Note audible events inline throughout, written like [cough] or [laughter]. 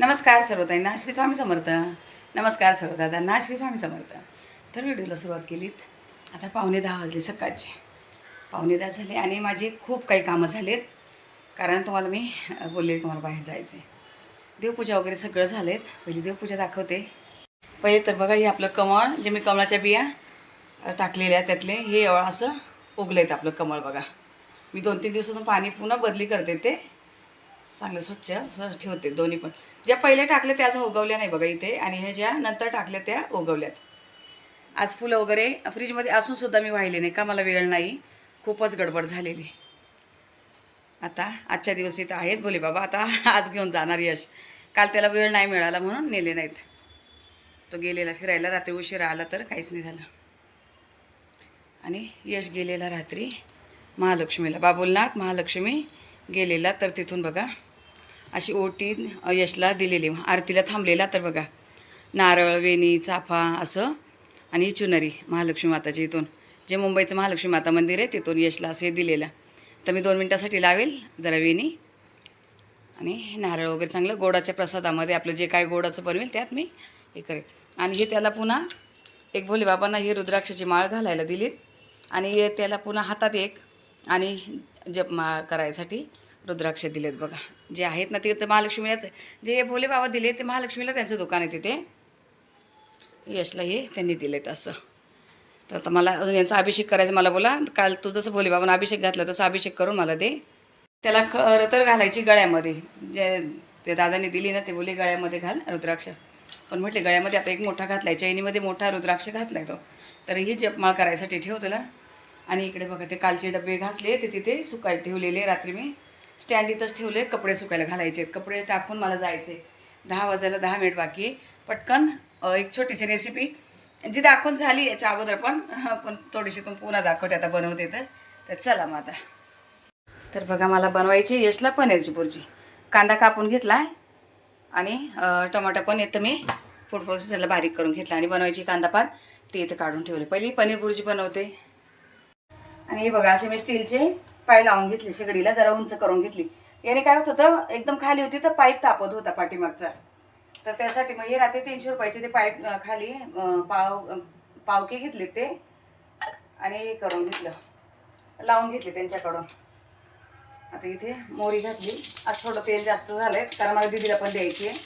नमस्कार सर्वताईंना श्री स्वामी समर्थ. नमस्कार सर्वदादांना श्री स्वामी समर्थ. तर व्हिडिओला सुरुवात केलीत. आता पावणे दहा वाजले सकाळचे. पावणे दहा झाले आणि माझे खूप काही कामं झालेत. कारण तुम्हाला मी बोलले तुम्हाला बाहेर जायचे देवपूजा वगैरे सगळं झालेत. पहिली देवपूजा दाखवते. पहिले तर बघा हे आपलं कमळ जे मी कमळाच्या बिया टाकलेल्या त्यातले हे असं उगलं आहेत आपलं कमळ बघा. मी दोन तीन दिवसातून पाणी पुन्हा बदली करते ते. चांगलं स्वच्छ असं ठेवते दोन्ही पण. ज्या पहिले टाकले त्या अजून उगवल्या नाही बघा इथे आणि ह्या ज्या नंतर टाकल्या त्या उगवल्यात. आज फुलं वगैरे फ्रीजमध्ये असून सुद्धा मी वाहिले नाही का मला वेळ नाही. खूपच गडबड झालेली. आता आजच्या दिवस इथं आहेत बोले बाबा. आता आज घेऊन जाणार यश. काल त्याला वेळ नाही मिळाला म्हणून नेले नाहीत. तो गेलेला फिरायला रात्री उशीर आला तर काहीच नाही झालं. आणि यश गेलेला रात्री महालक्ष्मीला. बाबुलनाथ महालक्ष्मी गेलेला तर तिथून बघा. अशी ओटी यशला दिलेली. आरतीला थांबलेला तर बघा. नारळ वेणी चाफा असं आणि चुनरी महालक्ष्मी माताच्या इथून. जे मुंबईचं महालक्ष्मी माता मंदिर आहे तिथून यशला असे दिलेलं. तर मी दोन मिनटासाठी लावेल जरा वेणी आणि नारळ वगैरे चांगलं गोडाच्या प्रसादामध्ये आपलं जे काय गोडाचं बनवेल त्यात मी हे करेल. आणि हे त्याला पुन्हा एक भोले बाबांना ही रुद्राक्षाची माळ घालायला दिलीत. आणि हे त्याला पुन्हा हातात एक आणि जपमाळ करायसाठी रुद्राक्ष दिलेत बघा. जे आहेत ना ते तर महालक्ष्मीलाच जे भोले बाबा दिले ते महालक्ष्मीला त्यांचं दुकान आहे तिथे. यशला हे त्यांनी दिलेत असं. तर आता मला अजून यांचा अभिषेक करायचा मला बोला. काल तू जसं भोले बाबांना अभिषेक घातला तसं अभिषेक करून मला दे. त्याला खरं तर घालायची गळ्यामध्ये. जे ते दादाने दिली ना ते बोले गळ्यामध्ये घाल रुद्राक्ष. पण म्हटले गळ्यामध्ये आता एक मोठा घातलाय चैनीमध्ये मोठा रुद्राक्ष घातलाय तो. तर ही जपमाळ करायसाठी ठेव तुला. आणि इकडे बघा ते कालचे डबे घासले ते तिथे सुकाय ठेवलेले रात्री मी. स्टँड इथंच ठेवले कपडे सुकायला घालायचे कपडे टाकून मला जायचे दहा वाजायला दहा मिनिट बाकी आहे. पटकन एक छोटीशी रेसिपी जी दाखवून झाली याच्या अगोदर पण पण थोडीशी तुम पुन्हा दाखवते आता बनवते तर. तर चला मग आता. तर बघा मला बनवायची यशला पनीरची बुर्जी कांदा कापून घेतला आणि टमाटा पण येतं मी. फूड प्रोसेसरला बारीक करून घेतला आणि बनवायची कांदा पात. ते इथं काढून ठेवले. पहिली पनीर बुर्जी बनवते. आणि हे बघा असे मी स्टीलचे पाय लावून घेतली शेगडीला जरा उंच करून घेतली. याने काय होत होतं एकदम खाली होती तर पाईप तापत होता पाठीमागचा. तर त्यासाठी मग हे रात्री तीनशे रुपयाचे ते पाईप खाली पाव पावके घेतले ते आणि करून घेतलं. लावून घेतले त्यांच्याकडून. आता इथे मोरी घातली. आज थोडं तेल जास्त झालंय कारण मला दिदीला पण द्यायची आहे.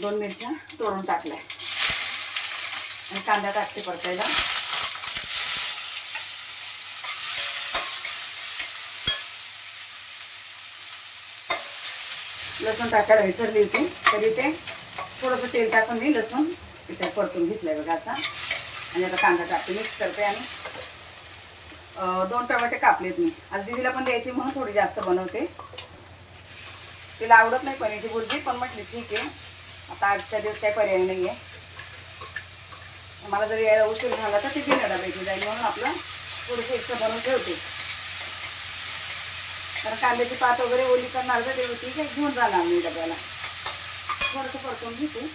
दोन मिरच्या तोडून टाकल्या. आणि कांदा टाकते परतायला लसूण टाकायला विसरली होती तरी ते थोडंसं तेल टाकून मी लसूण तिथे परतून घेतलंय बघा असा. आणि आता कांदा टाकते मिक्स करते आणि दोन टमाटे कापलेत मी. आज दिदीला पण द्यायची म्हणून थोडी जास्त बनवते. तिला आवडत नाही पनीरची बुर्जी पण म्हटली ठीक आहे. आता आजच्या दिवस काही पर्याय नाही आहे मला जर यायला उशीर झाला तर ते टिफिन डब्याची जाईल म्हणून आपलं थोडंसं एक्स्ट्रा बनवून ठेवते. कारण कांद्याची पात वगैरे ओली करणार तर ते होती काही घेऊन जाणार मी डब्याला. थोडंसं परतून घेते.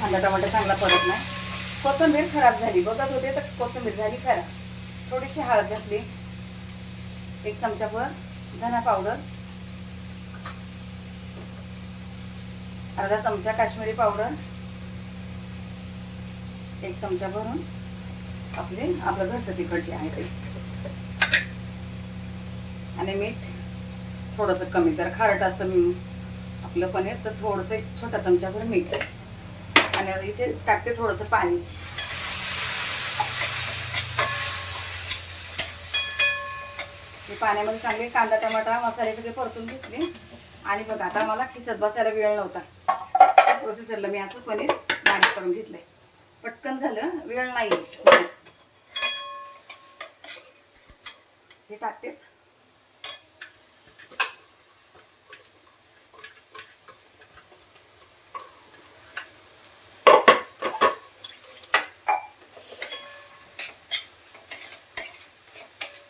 कांदा टमाटर चांगला परत नाही. कोथंबीर खराब झाली. बघत होते तर कोथंबीर झाली खराब. थोडीशी हळद घातली. एक चमचाभर धना पावडर. अर्धा चमचा काश्मीरी पावडर. एक चमचा भरून आपले आपलं घरचं तिखट जे आहे ते. आणि मीठ थोडंसं कमी जर खारट असतं मी आपलं पनीर तर थोडंसं एक छोटा चमचाभर मीठ. आणि इथे टाकते थोडंसं पाणी. पाण्यामध्ये चांगले कांदा टमाटा मसाले सगळे परतून घेतले. आणि बघा आता मला खिसत बसायला वेळ नव्हता. प्रोसेसरला मी असं पनीर बारीक करून घेतलंय. पटकन झालं वेळ नाही हे टाकते.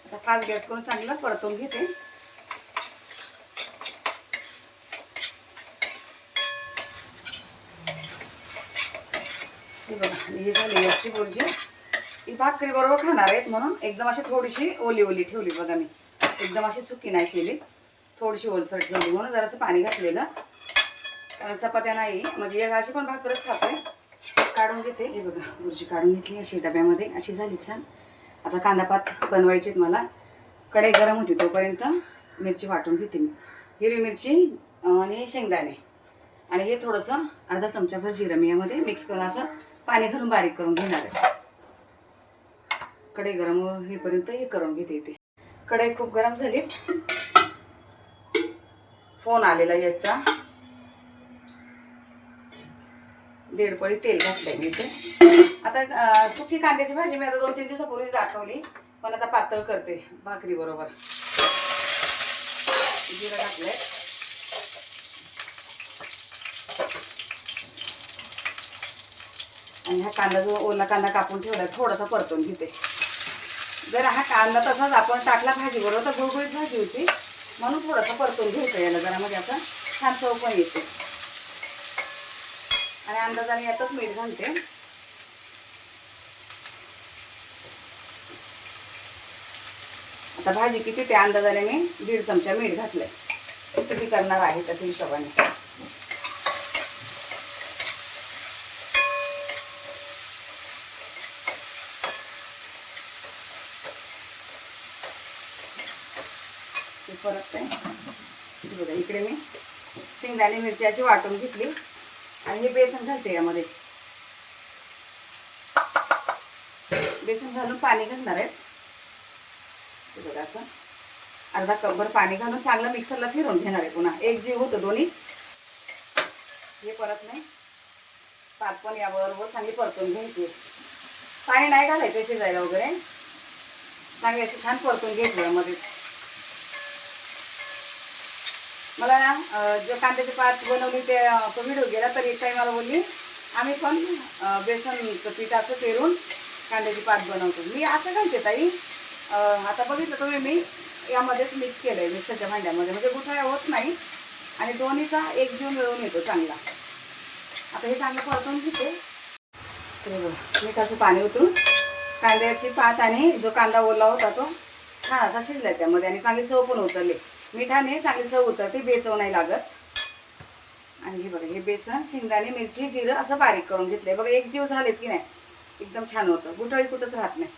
आता फास्ट गॅस करून चांगलं परतून घेते हे बघा आणि ही झाली याची बुर्जी ही भाकरी बरोबर खाणार आहेत म्हणून एकदम अशी थोडीशी ओली ओली ठेवली बघा मी. एकदम अशी सुकी नाही केली. थोडीशी ओलसर ठेवली म्हणून जरासं पाणी घातलेलं. कारण चपात्या नाही म्हणजे अशी पण भाकरच खाते काढून घेते. हे बघा बुर्जी काढून घेतली अशी डब्यामध्ये. अशी झाली छान. आता कांदापात बनवायचीत मला. कढई गरम होती तोपर्यंत मिरची वाटून घेते मी. हिरवी मिरची आणि शेंगदाणे. आणि हे थोडंसं अर्धा चमचाभर जिरं मी यामध्ये मिक्स करून असं पाणी घालून बारीक करून घेणार आहे. कढई गरम होईपर्यंत हे करून घेते इथे. कढई खूप गरम झाली. फोन आलेला याचा. दीड पळी तेल घातलंय मी इथे. आता सुकी कांद्याची भाजी मी आता दोन तीन दिवसापूर्वीच दाखवली. पण आता पातळ करते भाकरी बरोबर. जिरं घातलंय. आणि हा कांदा जो ओला कांदा कापून ठेवला थोडासा परतून घेते. जर हा कांदा तसाच आपण टाकला भाजी बरोबर तर गुळगुळीत भाजी होती. म्हणून थोडासा परतून घ्यायचं याला जरा म्हणजे आता छान चव पण येते. आणि अंदाजाने यातच मीठ घालते. आता भाजी किती त्या अंदाजाने मी दीड चमचा मीठ घातलंय. किती करणार आहे तसं हिशोबाने. परत ते बघा इकडे मी शेंगदाणे मिरची अशी वाटून घेतली. आणि हे बेसन घालते यामध्ये. बेसन घालून पाणी घालणार आहे. बघा असं. अर्धा कपभर पाणी घालून चांगलं मिक्सरला फिरून घेणार आहे पुन्हा. एक जीव होतं दोन्ही. हे परत नाही पात पण याबरोबर चांगली परतून घ्यायची. पाणी नाही घालायचं शिजायला वगैरे. चांगली अशी छान परतून घ्यायची यामध्ये. मला ना जो कांद्याची पात बनवली ते अं, तो व्हिडिओ गेला तर एक टाईम मला बोलली आम्ही पण अं, बेसनचं पिठाचं पेरून कांद्याची पात बनवतो. मी असं घालते ताई? आता बघितलं तुम्ही मी यामध्येच मिक्स केलं आहे मिक्सरच्या भांड्यामध्ये. म्हणजे गुठळ्या होत नाही आणि दोन्हीचा एक जीव मिळून येतो चांगला. आता हे चांगलं परतून घेते. तर मिठाचं पाणी उतरून कांद्याची पात आणि जो कांदा ओला होता तो छान असा शिजला त्यामध्ये आणि चांगली चव पण उतरली. मिठाने चांगली चव उतरते बेचव नाही लागत. आणि हे बघा हे बेसन शेंगदाणे मिरची जिरं असं बारीक करून घेतलंय. बघा एक जीव झालेत की नाही? एकदम छान होतं. गुठळी कुठंच राहत नाही.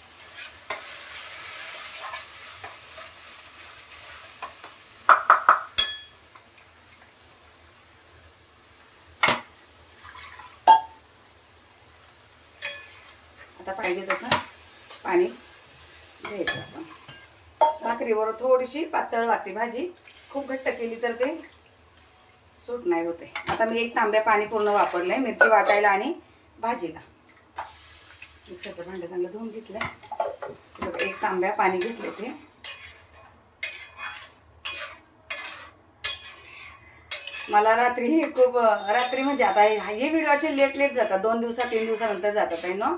आता पाहिजे तसं पाणी घ्यायचं आपण भाकरीबरोबर थोडीशी पातळ लागते भाजी. खूप घट्ट केली तर ते सूट नाही होते. आता मी एक तांब्या पाणी पूर्ण वापरलंय मिरची वाटायला आणि भाजीला. मिक्सरचं भांडं चांगलं धुवून घेतलंय. एक तांब्या पाणी घेतले ते. मला रात्री खूप रात्री म्हणजे आता हे हे व्हिडिओ असे लेट लेट जातात. दोन दिवसा तीन दिवसानंतर जातात आहे ना?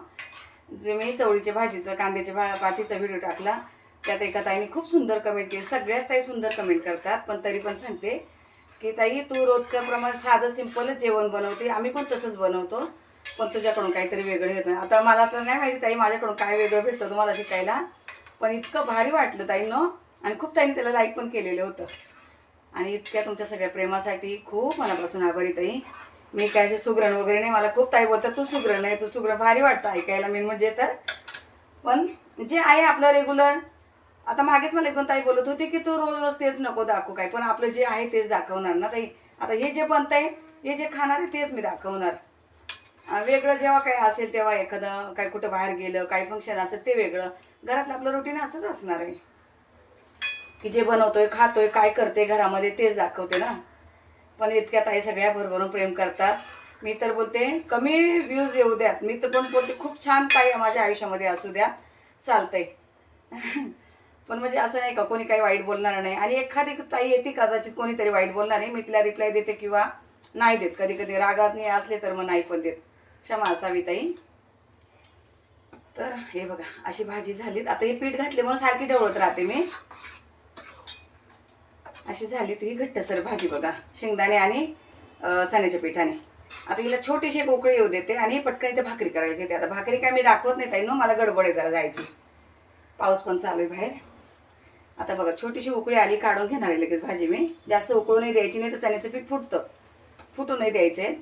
जे मी चवळीच्या भाजीचं कांद्याच्या भा पातीचा व्हिडिओ टाकला त्यात एका ताईने खूप सुंदर कमेंट केली. सगळ्याच ताई सुंदर कमेंट करतात पण तरी पण सांगते की ताई तू रोजच्या प्रमाणे साधं सिंपलच जेवण बनवते. आम्ही पण तसंच बनवतो पण तुझ्याकडून काहीतरी वेगळं येतं. आता मला तर नाही माहिती ताई माझ्याकडून काय वेगळं भेटतं तुम्हाला शिकायला? पण इतकं भारी वाटलं ताईनं आणि खूप ताईने त्याला लाईक पण केलेलं होतं. आणि इतक्या तुमच्या सगळ्या प्रेमासाठी खूप मनापासून आभारी ताई. मी काय असे सुग्रण वगैरे नाही मला खूप ताई बोलतात तू सुग्रण आहे तू सुग्रण. भारी वाटतं ऐकायला मेन म्हणजे तर. पण जे आहे आपलं रेग्युलर आता मागेच मला एक दोन ताई बोलत होती की तू रोज रोज तेच नको दाखवू काय पण आपलं जे आहे तेच दाखवणार ना ताई. आता हे जे बनतंय हे जे खाणार आहे तेच मी दाखवणार. वेगळं जेव्हा काय असेल तेव्हा एखादं काय कुठं बाहेर गेलं काही फंक्शन असेल ते वेगळं. घरातलं आपलं रुटीन असंच असणार आहे. की जे बनवतोय खातोय काय करते घरामध्ये तेच दाखवते ना. पण इतक्या ताई सगळ्या भरभरून प्रेम करतात. मी तर बोलते कमी व्ह्यूज येऊ द्यात. मी तर पण बोलते खूप छान ताई माझ्या आयुष्यामध्ये असू द्या. चालतंय. [laughs] पण म्हणजे असं नाही का कोणी काही वाईट बोलणार नाही. आणि एखादी ताई येते कदाचित कोणीतरी वाईट बोलणार नाही. मी तिला रिप्लाय देते किंवा नाही देत. कधी कधी रागात नाही असले तर मग नाही पण देत. क्षमा असावी ताई. तर हे बघा अशी भाजी झालीत. आता ही पीठ घातली म्हणून सारखी ढवळत राहते मी. अशी झाली ती घट्टसर भाजी बघा शेंगदाणे आणि चण्याच्या पिठाने. आता हिला छोटीशी एक उकळी येऊ देते आणि पटकन इथे भाकरी करायला घेते. आता भाकरी काय मी दाखवत नाही ताई नो मला गडबड आहे जरा जायची. पाऊस पण चालू आहे बाहेर. आता बघा छोटीशी उकळी आली काढून घेणार आहे लगेच भाजी मी. जास्त उकळू नाही द्यायची नाही तर चण्याचं पीठ फुटतं. फुटू नाही द्यायचं. आहे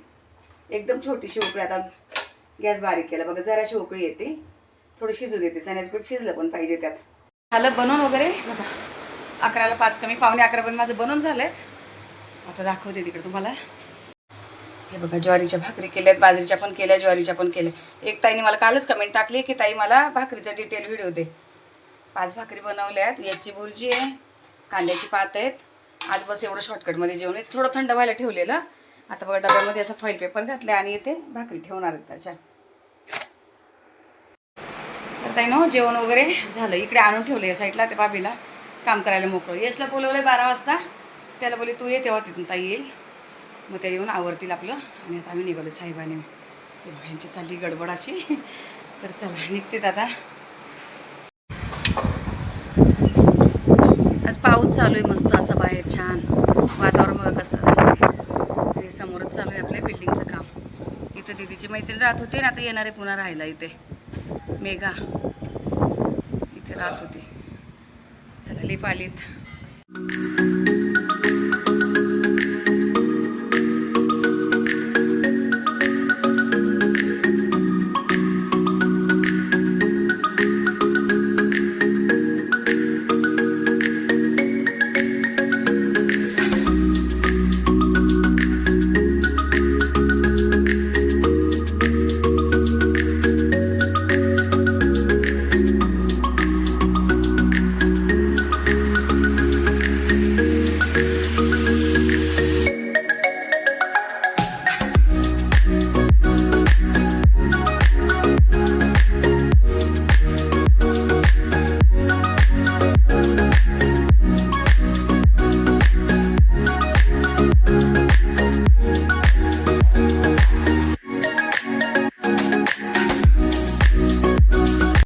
एकदम छोटीशी उकळी आता गॅस बारीक केला. बघा जराशी उकळी येते. थोडी शिजू देते. चण्याचं पीठ शिजलं पण पाहिजे त्यात. झालं बनवून वगैरे? बघा अकराला पाच कमी पावणे अकरापर्यंत माझं बनवून झालेत आता दाखवते तिकडे तुम्हाला. हे बघा ज्वारीच्या भाकरी केल्यात बाजरीच्या पण केल्या ज्वारीच्या पण केल्या. एक ताईने मला कालच कमेंट टाकली की ताई मला भाकरीचा डिटेल व्हिडिओ दे. पाच भाकरी बनवल्या आहेत याची बुर्जी आहे कांद्याची पात आहेत. आज बस एवढं शॉर्टकटमध्ये जेवण आहे. थोडं थंड व्हायला ठेवलेलं. आता बघा डब्यामध्ये असं फॉईल पेपर घातलं आणि इथे भाकरी ठेवणार आहेत त्याच्या. तर ताई नो जेवण वगैरे झालं. इकडे आणून ठेवलं या साईडला त्या बाबीला काम करायला मोकळं. यशला बोलवलं बारा वाजता. त्याला बोलले तू ये तेव्हा तिथून ताई येईल. मग त्या येऊन आवरतील आपलं. आणि आता आम्ही निघालो साहेबाने. हे यांची चालली गडबडाची. तर चला निघते आता आज पाऊस चालू आहे मस्त असं बाहेर छान वातावरण बघा कसं झालं आहे. आणि समोरच चालू आहे आपल्या बिल्डिंगचं काम. इथं दिदीची मैत्रीण राहत होती ना आता येणार आहे पुन्हा राहायला इथे. मेघा. इथे राहत होती. चला लिप आलीत.